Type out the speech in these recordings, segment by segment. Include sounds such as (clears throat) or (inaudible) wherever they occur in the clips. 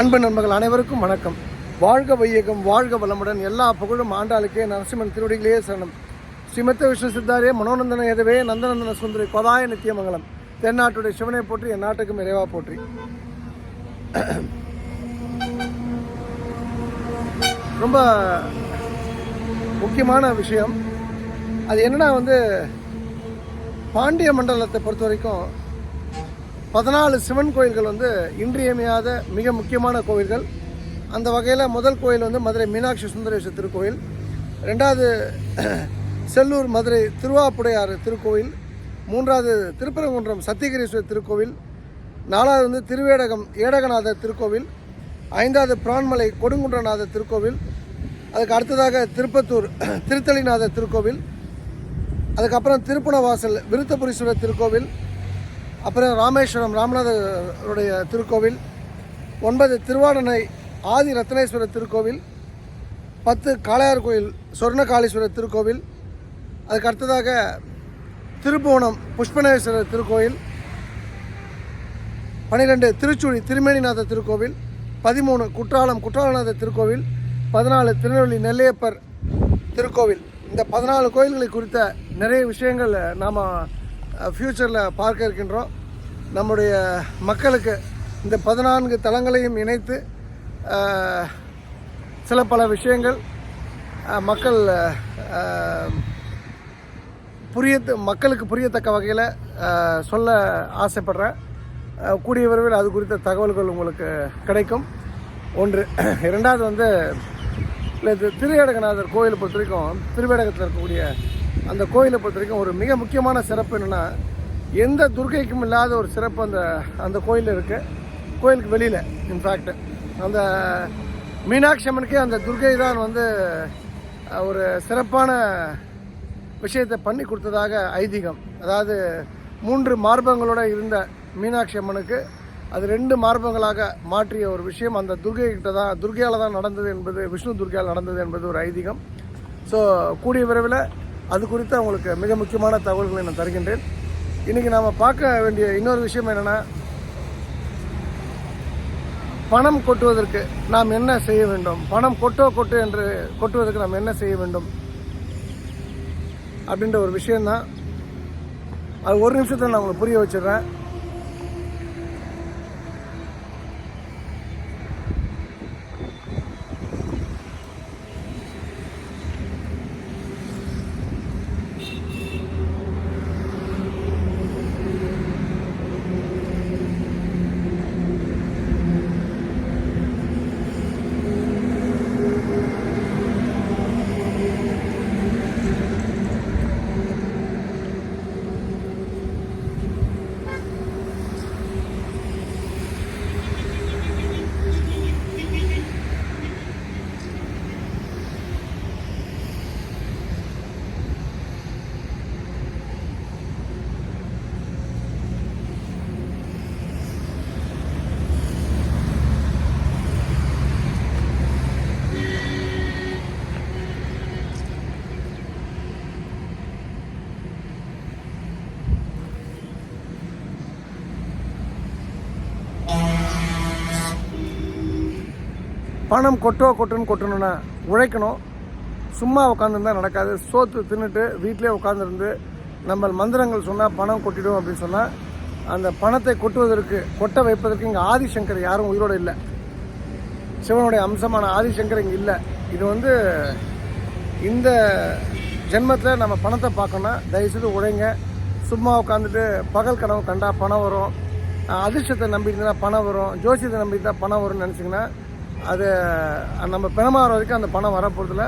அன்பு நண்பர்கள் அனைவருக்கும் வணக்கம். வாழ்க வையகம் வாழ்க வளமுடன். எல்லா புகழும் ஆண்டாளுக்கே நரசிம்மன் திருவடிகளே சரணம். ஸ்ரீமத்த விஷ்ணு சித்தாரே மனோநந்தன எதவே நந்தநந்தன சுந்தரி கொதாய நித்தியமங்கலம். தென்னாட்டுடைய சிவனை போற்றி என் நாட்டுக்கும் இறைவா போற்றி. ரொம்ப முக்கியமான விஷயம். அது என்னன்னா வந்து பாண்டிய மண்டலத்தை பொறுத்த வரைக்கும் பதினாலு சிவன் கோயில்கள் வந்து இன்றியமையாத மிக முக்கியமான கோவில்கள் அந்த வகையில் முதல் கோயில் வந்து மதுரை மீனாட்சி சுந்தரேஸ்வரர் திருக்கோயில். ரெண்டாவது (clears throat) செல்லூர் மதுரை திருவாப்புடையார் திருக்கோயில். மூன்றாவது திருப்பரங்குன்றம் சத்தியகிரீஸ்வரர் திருக்கோவில். நாலாவது வந்து திருவேடகம் ஏடகநாதர் திருக்கோவில். ஐந்தாவது பிரான்மலை கொடுங்குன்றநாதர் திருக்கோவில். அதுக்கு அடுத்ததாக திருப்பத்தூர் (clears throat) திருத்தலிநாதர் திருக்கோவில். அதுக்கப்புறம் திருப்புணவாசல் விருத்தபுரீஸ்வரர் திருக்கோவில். அப்புறம் ராமேஸ்வரம் ராமநாதருடைய திருக்கோவில் ஒன்பது திருவாடனை ஆதி ரத்னேஸ்வரர் திருக்கோவில் பத்து காளையார் கோயில் சொர்ணகாளீஸ்வரர் திருக்கோவில் அதுக்கு அடுத்ததாக திருப்புவனம் புஷ்பனேஸ்வரர் திருக்கோயில் பன்னிரெண்டு திருச்சுழி திருமேனிநாதர் திருக்கோவில் பதிமூணு குற்றாலம் குற்றாலநாதர் திருக்கோவில் பதினாலு திருநெல்வேலி நெல்லையப்பர் திருக்கோவில். இந்த பதினாலு கோயில்களை குறித்த நிறைய விஷயங்கள் நாம் ஃப்யூச்சரில் பார்க்க இருக்கின்றோம். நம்முடைய மக்களுக்கு இந்த பதினான்கு தளங்களையும் இணைத்து சில பல விஷயங்கள் மக்கள் புரிய மக்களுக்கு புரியத்தக்க வகையில் சொல்ல ஆசைப்படுறேன். கூடிய விரைவில் அது குறித்த தகவல்கள் உங்களுக்கு கிடைக்கும். ஒன்று இரண்டாவது வந்து இல்லை திருவேடகநாதர் கோயிலை பொறுத்த வரைக்கும் திருவேடகத்தில் இருக்கக்கூடிய அந்த கோயிலை பொறுத்த வரைக்கும் ஒரு மிக முக்கியமான சிறப்பு என்னென்னா எந்த துர்க்கைக்கும் இல்லாத ஒரு சிறப்பு அந்த அந்த கோயிலில் இருக்குது கோயிலுக்கு வெளியில் இன்ஃபேக்ட் அந்த மீனாட்சி அம்மனுக்கே அந்த துர்க்கை தான் வந்து ஒரு சிறப்பான விஷயத்தை பண்ணி கொடுத்ததாக ஐதீகம். அதாவது மூன்று மார்பங்களோட இருந்த மீனாட்சி அம்மனுக்கு அது ரெண்டு மார்பங்களாக மாற்றிய ஒரு விஷயம். அந்த துர்கை கிட்ட தான் துர்கையால் தான் நடந்தது என்பது விஷ்ணு துர்கையால் நடந்தது என்பது ஒரு ஐதீகம். ஸோ கூடிய விரைவில் அது குறித்து உங்களுக்கு மிக முக்கியமான தகவல்களை நான் தருகின்றேன். இன்றைக்கி நாம் பார்க்க வேண்டிய இன்னொரு விஷயம் என்னென்னா பணம் கொட்டுவதற்கு நாம் என்ன செய்ய வேண்டும்? பணம் கொட்டோ கொட்டு என்று கொட்டுவதற்கு நாம் என்ன செய்ய வேண்டும்? அப்படின்ற ஒரு விஷயந்தான் அது ஒரு நிமிஷத்தில் நான் உங்களுக்கு புரிய வச்சிடுறேன். பணம் கொட்டோ கொட்டுன்னு கொட்டணும்னா உழைக்கணும். சும்மா உட்காந்துருந்தா நடக்காது. சோத்து தின்னுட்டு வீட்டிலே உட்காந்துருந்து நம்ம மந்திரங்கள் சொன்னால் பணம் கொட்டிடும் அப்படின்னு சொன்னால் அந்த பணத்தை கொட்டுவதற்கு கொட்ட வைப்பதற்கு இங்கே ஆதிசங்கர் யாரும் உயிரோடு இல்லை. சிவனுடைய அம்சமான ஆதிசங்கர் இங்கே இல்லை. இது வந்து இந்த ஜென்மத்தில் நம்ம பணத்தை பார்க்கணும்னா தயவுசெய்து உழைங்க. சும்மா உட்காந்துட்டு பகல் கனவு கண்டா பணம் வரும். அதிர்ஷ்டத்தை நம்பியிருந்தா பணம் வரும். ஜோசியத்தை நம்பியிருந்தா பணம் வரும்னு நினச்சிங்கன்னா அது நம்ம பிணமாற வரைக்கும் அந்த பணம் வரப்போகிறதுல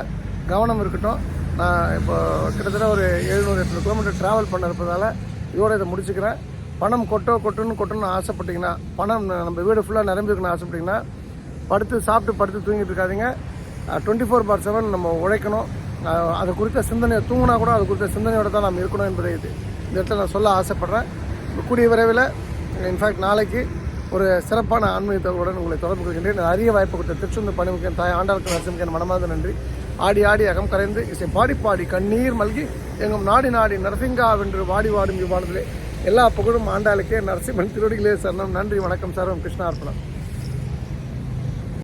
கவனம் இருக்கட்டும். நான் இப்போ கிட்டத்தட்ட ஒரு எழுநூறு எட்நூறு கிலோமீட்டர் ட்ராவல் பண்ண இருப்பதால் இதோட இதை முடிச்சுக்கிறேன். பணம் கொட்டோ கொட்டுன்னு கொட்டணும்னு ஆசைப்பட்டீங்கன்னா பணம் நம்ம வீடு ஃபுல்லாக நிரம்பிருக்கணும்னு ஆசைப்பட்டீங்கன்னா படுத்து சாப்பிட்டு படுத்து தூங்கிட்டு இருக்காதிங்க. டுவெண்ட்டி ஃபோர் பார் செவன் நம்ம உழைக்கணும். அது குறித்த சிந்தனையை தூங்கினா கூட அது குறித்த சிந்தனையோடு தான் நாம் இருக்கணும் என்பதை இது. இந்த இடத்துல நான் சொல்ல ஆசைப்பட்றேன். கூடிய விரைவில் இன்ஃபேக்ட் நாளைக்கு ஒரு சிறப்பான ஆன்மீக உங்களை தொடர்பு கொள்கின்றேன். நான் அரிய வாய்ப்பு கொடுத்த திருச்செந்தூர் பணிமுக்கன் தாய் ஆண்டாளுக்கு நரசிம்கன் மனமார்ந்த நன்றி. ஆடி ஆடி அகம் கரைந்து இசை பாடி பாடி கண்ணீர் மல்கி எங்கும் நாடி நாடி நரசிங்கா வென்று வாடி வாடும் யுவானதிலே எல்லா புகழும் ஆண்டாளுக்கே. நரசிம்மன் திருவடிகளே சரணம். நன்றி வணக்கம் சர்வம் கிருஷ்ணார்ப்பணம்.